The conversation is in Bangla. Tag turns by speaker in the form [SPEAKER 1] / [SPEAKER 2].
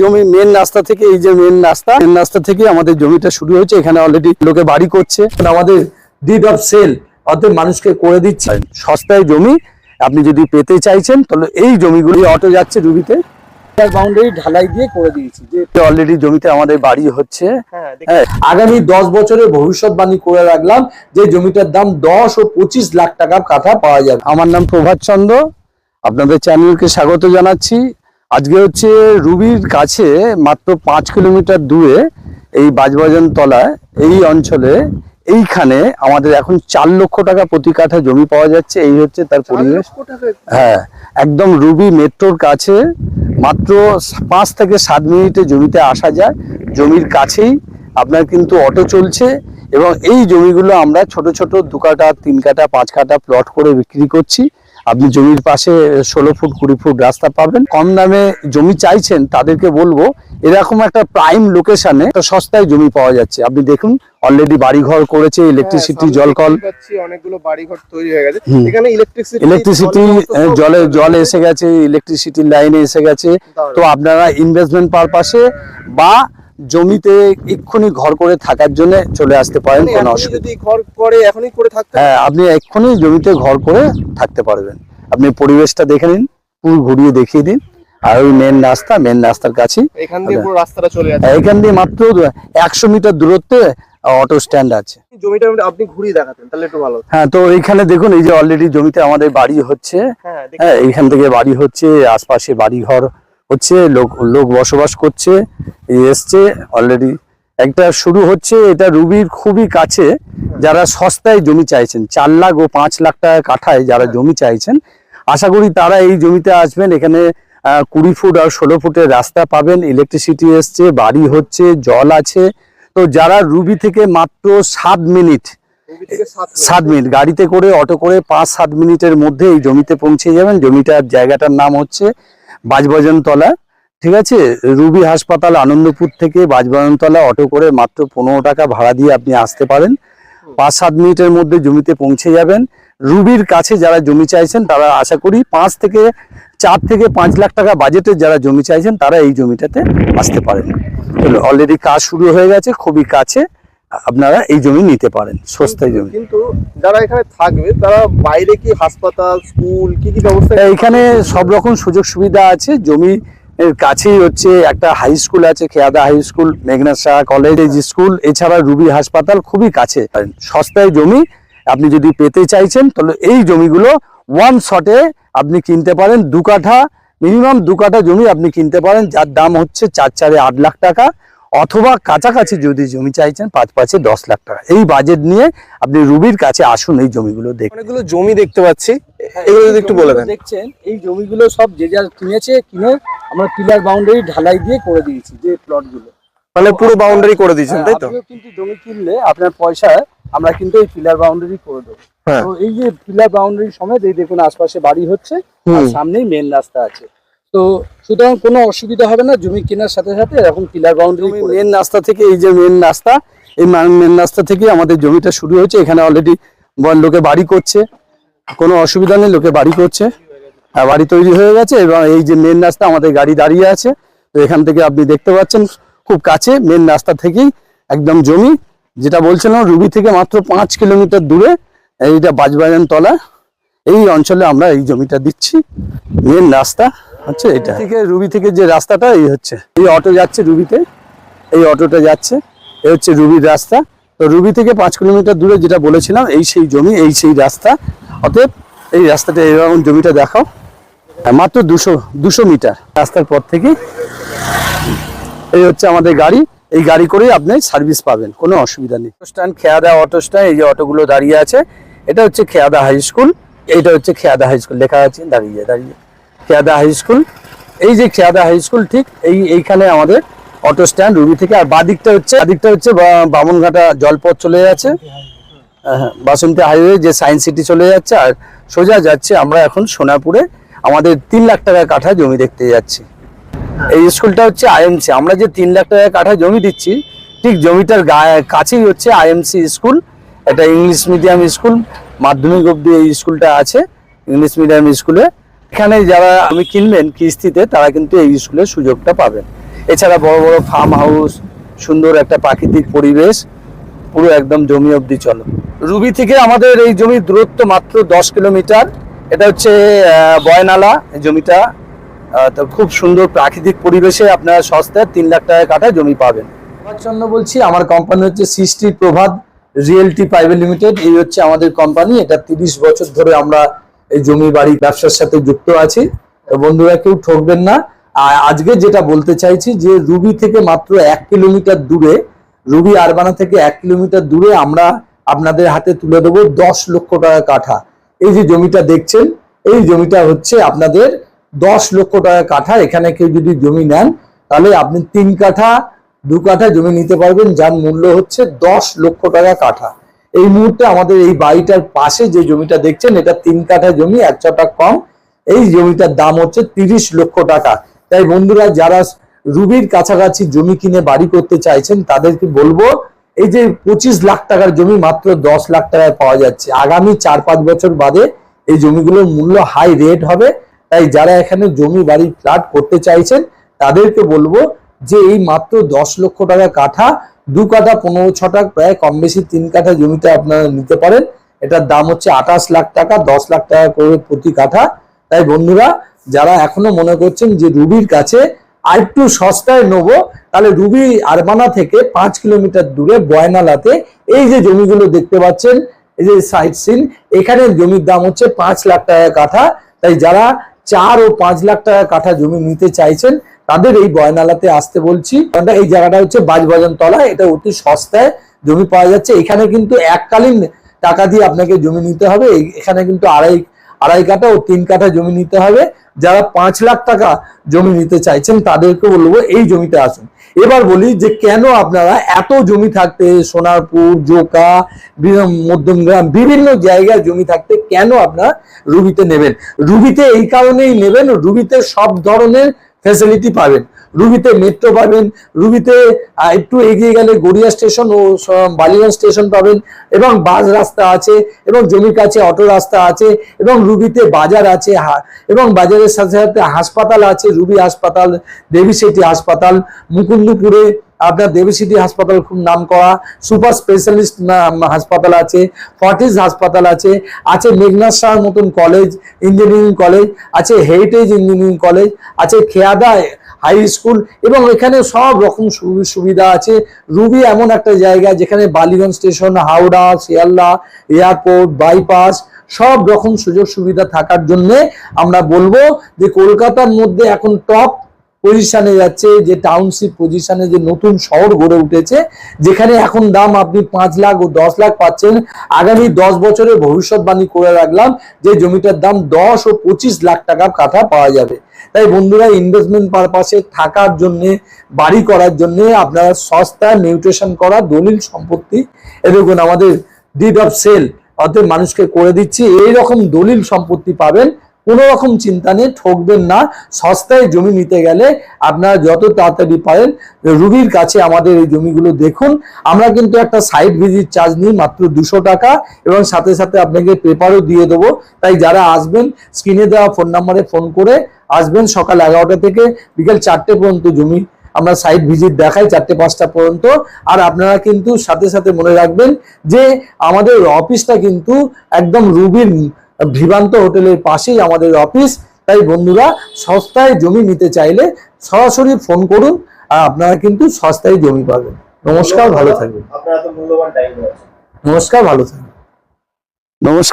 [SPEAKER 1] জমি মেন রাস্তা থেকে এই যে মেন রাস্তা মেন রাস্তা থেকে আমাদের জমিটা শুরু হয়েছে। এখানে অলরেডি লোকে বাড়ি করছে। আমাদের ডিড অফ সেল অর্থাৎ মানুষকে করে দিচ্ছে। সস্তায় জমি আপনি যদি পেতে চাইছেন তাহলে এই জমিগুলি অটো যাচ্ছে রুবিতে। বাউন্ডারি ঢালাই দিয়ে করে দিয়েছি। যে অলরেডি জমিতে আমাদের বাড়ি হচ্ছে। হ্যাঁ, আগামী দশ বছরের ভবিষ্যৎবাণী করে রাখলাম যে জমিটার দাম দশ ও পঁচিশ লাখ টাকা কাঠা পাওয়া যাবে। আমার নাম প্রভাত চন্দ্র। আপনাদের চ্যানেলকে স্বাগত জানাচ্ছি। আজকে হচ্ছে রুবির কাছে মাত্র পাঁচ কিলোমিটার দূরে এই বাজবাজান তলায় এই অঞ্চলে এইখানে আমাদের এখন চার লক্ষ টাকা প্রতি কাঠা জমি পাওয়া যাচ্ছে। এই হচ্ছে তার পরিবেশ। হ্যাঁ একদম রুবি মেট্রোর কাছে। মাত্র পাঁচ থেকে সাত মিনিটে জমিতে আসা যায়। জমির কাছেই আপনার কিন্তু অটো চলছে এবং এই জমিগুলো আমরা ছোট ছোট দু কাটা তিন কাটা পাঁচ কাটা প্লট করে বিক্রি করছি। আপনি জমির পাশে ষোলো ফুট কুড়ি ফুট রাস্তা পাবেন। কম দামে জমি চাইছেন তাদেরকে বলব এরকম একটা প্রাইম লোকেশনে একটা সস্তায় জমি পাওয়া যাচ্ছে। আপনি দেখুন অলরেডি বাড়িঘর করেছে ইলেকট্রিসিটি জলকল।
[SPEAKER 2] পাচ্ছি অনেকগুলো বাড়িঘর তৈরি হয়ে গেছে। এখানে ইলেকট্রিসিটি
[SPEAKER 1] ইলেকট্রিসিটি জলে জল এসে গেছে ইলেকট্রিসিটির লাইনে এসে গেছে। তো আপনারা ইনভেস্টমেন্ট পারপাসে বা জমিতে এক্ষুনি ঘর করে থাকার জন্য চলে আসতে পারেন কোনো অসুবিধা
[SPEAKER 2] ঘর করে এখনই করে থাকতে
[SPEAKER 1] হ্যাঁ আপনি এক্ষুনি জমিতে ঘর করে থাকতে পারবেন। আপনি পরিবেশটা দেখে নিন পুরো ঘুরিয়ে দেখিয়ে দিন আর ওই মেন রাস্তা মেন রাস্তার
[SPEAKER 2] এখান দিয়ে
[SPEAKER 1] আচ্ছা।
[SPEAKER 2] পুরো রাস্তাটা চলে যাচ্ছে।
[SPEAKER 1] এখান দিয়ে মাত্র একশো মিটার দূরত্বে অটো স্ট্যান্ড আছে।
[SPEAKER 2] জমিটা আপনি ঘুরিয়ে দেখাতেন তাহলে একটু ভালো
[SPEAKER 1] হ্যাঁ তো এইখানে দেখুন এই যে অলরেডি জমিতে আমাদের বাড়ি হচ্ছে।
[SPEAKER 2] হ্যাঁ।
[SPEAKER 1] হ্যাঁ এইখান থেকে বাড়ি হচ্ছে আশপাশে বাড়ি ঘর হচ্ছে, লোক লোক বসবাস করছে এসছে অলরেডি একটা শুরু হচ্ছে, এটা রুবির খুবই কাছে, যারা সস্তায় জমি চাইছেন, চার লাখ ও পাঁচ লাখ টাকা কাঠায় যারা জমি চাইছেন, আশা করি তারা এই জমিতে আসবেন, এখানে কুড়ি ফুট আর ষোলো ফুটের রাস্তা পাবেন ইলেকট্রিসিটি এসছে, বাড়ি হচ্ছে, জল আছে। তো যারা রুবি থেকে মাত্র সাত মিনিট
[SPEAKER 2] সাত
[SPEAKER 1] মিনিট, গাড়িতে করে, অটো করে পাঁচ সাত মিনিটের মধ্যে এই জমিতে পৌঁছে যাবেন। জমিটার জায়গাটার নাম হচ্ছে বাজবাজন তলা, ঠিক আছে? রুবি হাসপাতাল, আনন্দপুর থেকে বাজবাজন তলা, অটো করে মাত্র পনেরো টাকা ভাড়া দিয়ে আপনি আসতে পারেন। পাঁচ সাত মিনিটের মধ্যে জমিতে পৌঁছে যাবেন। রুবির কাছে যারা জমি চাইছেন, তারা আশা করি পাঁচ থেকে চার থেকে পাঁচ লাখ টাকা বাজেটের যারা জমি চাইছেন, তারা এই জমিটাতে আসতে পারেন। অলরেডি কাজ শুরু হয়ে গেছে, খুবই কাছে। আপনারা এই জমি নিতে পারেন সস্তায় জমি।
[SPEAKER 2] কিন্তু যারা এখানে থাকবে তারা বাইরে কি হাসপাতাল স্কুল কি কি ব্যবস্থা
[SPEAKER 1] এখানে সব রকম সুযোগ সুবিধা আছে। জমি এর কাছেই হচ্ছে একটা হাই স্কুল আছে খেয়াদা হাই স্কুল মেঘনা শাহ কলেজ স্কুল এছাড়া রুবি হাসপাতাল খুবই কাছে। সস্তায় জমি আপনি যদি পেতে চাইছেন তাহলে এই জমিগুলো ওয়ান শটে আপনি কিনতে পারেন। দু কাঠা মিনিমাম দু কাঠা জমি আপনি কিনতে পারেন যার দাম হচ্ছে চার চারে আট লাখ টাকা। অথবা কাছাকাছি যদি জমি চাইছেন পাঁচ পাঁচে দশ লাখ টাকা। এই বাজেট নিয়ে আপনি রুবির কাছে আসুন এই জমিগুলো দেখুন
[SPEAKER 2] অনেকগুলো জমি দেখতে পাচ্ছি। এগুলো যদি একটু বলে দেন।
[SPEAKER 1] দেখছেন এই জমিগুলো সব যে যার কিনেছে কিনে আমরা পিলার বাউন্ডারি ঢালাই দিয়ে করে দিয়েছি যে প্লটগুলো
[SPEAKER 2] মানে পুরো বাউন্ডারি করে দিয়েছেন তাই তো?
[SPEAKER 1] কিন্তু জমি কিনলে আপনার পয়সা আমরা কিন্তু এই পিলার বাউন্ডারি করে দেবো।
[SPEAKER 2] হ্যাঁ।
[SPEAKER 1] তো এই যে পিলার বাউন্ডারি সমেত এই দেখুন আশপাশে বাড়ি হচ্ছে আর সামনেই মেন রাস্তা আছে। তো সুতরাং কোনো অসুবিধা হবে না জমি কেনার সাথে সাথে এরকম পিলার বাউন্ডারি মেন রাস্তা থেকে এই যে মেন রাস্তা এই মেন রাস্তা থেকে আমাদের জমিটা শুরু হয়েছে। এখানে অলরেডি লোকে বাড়ি করছে। কোনো অসুবিধা নেই লোকে বাড়ি করছে। আর বাড়ি তৈরি হয়ে গেছে এবং এই যে মেন রাস্তা আমাদের গাড়ি দাঁড়িয়ে আছে। তো এখান থেকে আপনি দেখতে পাচ্ছেন খুব কাছে মেন রাস্তা থেকেই একদম জমি। যেটা বলছিলাম রুবি থেকে মাত্র পাঁচ কিলোমিটার দূরে এইটা বাজবাজান তলা এই অঞ্চলে আমরা এই জমিটা দিচ্ছি মেন রাস্তা। হচ্ছে এটা। থেকে রুবি থেকে যে রাস্তাটা, এই হচ্ছে। এই অটো যাচ্ছে রুবিতে, এই অটোটা যাচ্ছে, এই হচ্ছে রুবির রাস্তা। তো রুবি থেকে পাঁচ কিলোমিটার দূরে যেটা বলেছিলাম, এই সেই জমি, এই সেই রাস্তা। অতএব এই রাস্তাটা এরকম জমিটা দেখাও। মাত্র দুশো দুশো মিটার। রাস্তার পর থেকে এই হচ্ছে আমাদের গাড়ি। এই গাড়ি করেই আপনি সার্ভিস পাবেন, কোনো অসুবিধা নেই। স্ট্যান্ড, খেয়াদা অটো স্ট্যান্ড, এই যে অটোগুলো দাঁড়িয়ে আছে, এটা হচ্ছে খেয়াদা হাই স্কুল, এইটা হচ্ছে খেয়াদা হাই স্কুল, লেখা আছে, দাঁড়িয়ে দাঁড়িয়ে। Kheyadah high school. এই যে খেয়াদা হাই স্কুল ঠিক এই এইখানে আমাদের অটো স্ট্যান্ড রুবি থেকে আর বাদিকটা হচ্ছে বাদিকটা হচ্ছে বামনঘাটা জলপথ চলে যাচ্ছে। হ্যাঁ, বাসন্তী হাইওয়ে যে সায়েন্স সিটি চলে যাচ্ছে আর সোজা যাচ্ছে আমরা এখন সোনাপুরে। আমাদের তিন লাখ টাকা কাঠা জমি দেখতে যাচ্ছি। এই স্কুলটা হচ্ছে আইএমসি। আমরা যে তিন লাখ টাকা কাঠা জমি দিচ্ছি ঠিক জমিটার কাছেই হচ্ছে আইএমসি স্কুল। এটা ইংলিশ মিডিয়াম স্কুল মাধ্যমিক অবধি এই স্কুলটা আছে ইংলিশ মিডিয়াম স্কুলে। এখানে যারা আমি কিনবেন কিস্তিতে, তারা কিন্তু এই স্কুলের সুযোগটা পাবেন। এছাড়া বড় বড় ফার্ম হাউস সুন্দর একটা প্রাকৃতিক পরিবেশ, পুরো একদম জমি অবধি চলো। রুবি থেকে আমাদের এই জমির দূরত্ব মাত্র দশ কিলোমিটার। এটা হচ্ছে বয়নালা জমিটা। তো খুব সুন্দর প্রাকৃতিক পরিবেশে আপনারা সস্তায় তিন লাখ টাকা কাটা জমি পাবেন। আমার জন্য বলছি, আমার কোম্পানি হচ্ছে সৃষ্টি প্রভাত রিয়েলটি প্রাইভেট লিমিটেড। এই হচ্ছে আমাদের কোম্পানি এটা তিরিশ বছর ধরে আমরা এই জমি বাড়ি ব্যবসার সাথে যুক্ত আছি। বন্ধুরা কেউ ঠকবেন না। আর আজকে যেটা বলতে চাইছি যে রুবি থেকে মাত্র এক কিলোমিটার দূরে, রুবি আরবানা থেকে এক কিলোমিটার দূরে আমরা আপনাদের হাতে তুলে দেবো দশ লক্ষ টাকা কাঠা। এই যে জমিটা দেখছেন, এই জমিটা হচ্ছে আপনাদের দশ লক্ষ টাকা কাঠা। এখানে কেউ যদি জমি নেন, তাহলে আপনি তিন কাঠা, দু কাঠা জমি নিতে পারবেন, যার মূল্য হচ্ছে দশ লক্ষ টাকা কাঠা। এই মুহূর্তে আমাদের এই বাড়িটার পাশে যে জমিটা দেখছেন, এটা তিন কাঠা জমি, এক ছটা কম। এই জমিটার দাম হচ্ছে তিরিশ লক্ষ টাকা। তাই বন্ধুরা, যারা রুবির কাছাকাছি জমি কিনে বাড়ি করতে চাইছেন, তাদেরকে বলব, এই যে পঁচিশ লাখ টাকার জমি মাত্র দশ লাখ টাকায় পাওয়া যাচ্ছে। আগামী চার পাঁচ বছর বাদে এই জমিগুলোর মূল্য হাই রেট হবে। তাই যারা এখানে জমি, বাড়ি, ফ্ল্যাট করতে চাইছেন, তাদেরকে বলব যে এই মাত্র দশ লক্ষ টাকা কাঠা দু কাঠা পনেরো ছটা, প্রায় কম বেশি তিন কাঠা জমিতে আপনারা নিতে পারেন। এটার দাম হচ্ছে আঠাশ লাখ টাকা, দশ লাখ টাকা করে প্রতি কাঠা। তাই বন্ধুরা, যারা এখনও মনে করছেন যে রুবির কাছে আরেকটু সস্তায় নেব, তাহলে রুবি আরবানা থেকে পাঁচ কিলোমিটার দূরে বয়নালাতে এই যে জমিগুলো দেখতে পাচ্ছেন, এই যে সাইড সিন এখানে জমির দাম হচ্ছে পাঁচ লাখ টাকা কাঠা। তাই যারা চার ও পাঁচ লাখ টাকা কাঠা জমি নিতে চাইছেন তাদের এই বয়নালাতে আসতে বলছি। এই জায়গাটা হচ্ছে বাজবাজন তলা এটা অতি সস্তায় জমি পাওয়া যাচ্ছে। এখানে কিন্তু এককালীন টাকা দিয়ে আপনাকে জমি নিতে হবে। এখানে কিন্তু আড়াই আড়াই কাঠা ও তিন কাঠা জমি নিতে হবে। যারা পাঁচ লাখ টাকা জমি নিতে চাইছেন, তাদেরকে বলব এই জমিতে আসুন। এবার বলি যে কেন আপনারা এত জমি থাকতে, সোনারপুর, জোকা মধ্যমগ্রাম, বিভিন্ন জায়গায় জমি থাকতে কেন আপনারা রুবিতে নেবেন? রুবিতে এই কারণেই নেবেন, রুবিতে সব ধরনের ফ্যাসিলিটি পাবেন। রুবিতে মেট্রো পাবেন, রুবিতে একটু এগিয়ে গেলে গড়িয়া স্টেশন ও বালিগঞ্জ স্টেশন পাবেন এবং বাস রাস্তা আছে এবং জমির কাছে অটো রাস্তা আছে এবং রুবিতে বাজার আছে এবং বাজারের সাথে সাথে হাসপাতাল আছে, রুবি হাসপাতাল, দেবী সেটি হাসপাতাল, মুকুন্দপুরে আপনার দেবী সিটি হাসপাতাল খুব নাম করা, সুপার স্পেশালিস্ট হাসপাতাল আছে ফর্টিস হাসপাতাল আছে আছে মেঘনাথ শাহর মতন কলেজ ইঞ্জিনিয়ারিং কলেজ আছে হেরিটেজ ইঞ্জিনিয়ারিং কলেজ আছে খেয়াদা হাই স্কুল এবং এখানে সব রকম সুবিধা আছে। রুবি এমন একটা জায়গা যেখানে Ballygunge station Howrah, Sealdah airport bypass সব রকম সুযোগ সুবিধা থাকার জন্যে আমরা বলব যে কলকাতার মধ্যে এখন টপ পজিশনে যাচ্ছে, যে টাউনশিপ পজিশনে যে নতুন শহর গড়ে উঠেছে, যেখানে এখন দাম আপনি পাঁচ লাখ ও দশ লাখ পাচ্ছেন। আগামী দশ বছরের ভবিষ্যৎবাণী করে রাখলাম যে জমিটার দাম দশ ও পঁচিশ লাখ টাকা কাঠা পাওয়া যাবে। তাই বন্ধুরা ইনভেস্টমেন্ট পারপাসে থাকার জন্য, বাড়ি করার জন্য আপনারা সস্তায় মিউটেশন করা দলিল সম্পত্তি এ দেখুন আমাদের ডিড অফ সেল অর্থাৎ মানুষকে করে দিচ্ছি। এই রকম দলিল সম্পত্তি পাবেন কোনো রকম চিন্তা নেই ঠকবেন না। সস্তায় জমি নিতে গেলে আপনারা যত তাড়াতাড়ি পারেন, রুবির কাছে আমাদের এই জমিগুলো দেখুন। আমরা কিন্তু একটা সাইট ভিজিট চার্জ নিই মাত্র দুশো টাকা এবং সাথে সাথে আপনাকে পেপারও দিয়ে দেবো। তাই যারা আসবেন স্ক্রিনে দেওয়া ফোন নাম্বারে ফোন করে আসবেন সকাল এগারোটা থেকে বিকেল চারটে পর্যন্ত জমি। আমরা সাইট ভিজিট দেখাই চারটে পাঁচটা পর্যন্ত। আর আপনারা কিন্তু সাথে সাথে মনে রাখবেন যে আমাদের অফিসটা কিন্তু একদম রুবির ভিভান্ত হোটেলের পাশেই আমাদের অফিস। তাই বন্ধুরা সস্তায় জমি নিতে চাইলে সরাসরি ফোন করুন আর আপনারা কিন্তু সস্তায় জমি পাবেন। নমস্কার ভালো থাকবেন।
[SPEAKER 2] আপনারা তো মূল্যবান টাইম
[SPEAKER 1] নমস্কার ভালো থাকবেন। নমস্কার।